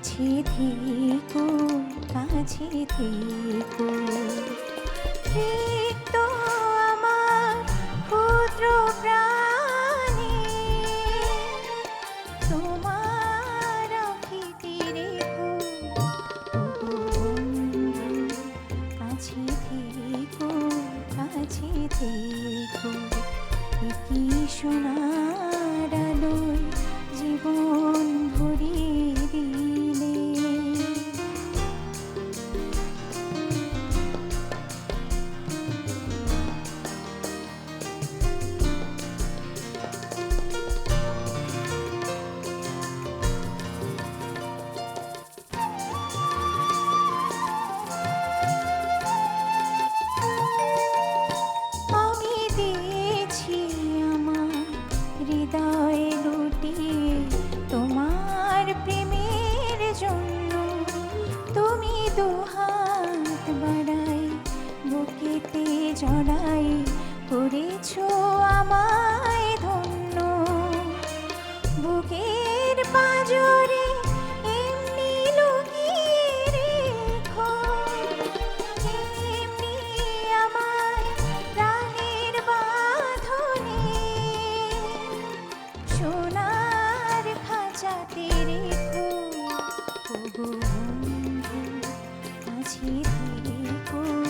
কাছে থেকো কাছে থেকো। রিক্ত আমার প্রাণে তোমার কাছে কি সোনার জীবন বাড়াই, বুকেতে জড়াই, করেছ আমায় ধন্য। বুকের পাজরে আমায় প্রাণের বাঁধনে। সোনার খাঁচাতে রেখো ওগো বন্ধু কাছে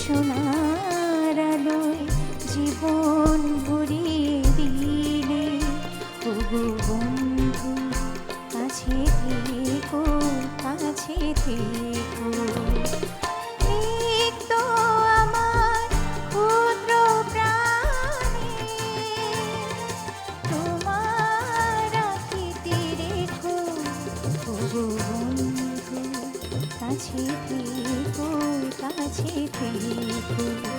সোনার জীবন ভরিয়ে দিলে ওগো বন্ধু কাছে থেকো কাছে থেকো। রিক্ত আমার কাছে থেকে জীবন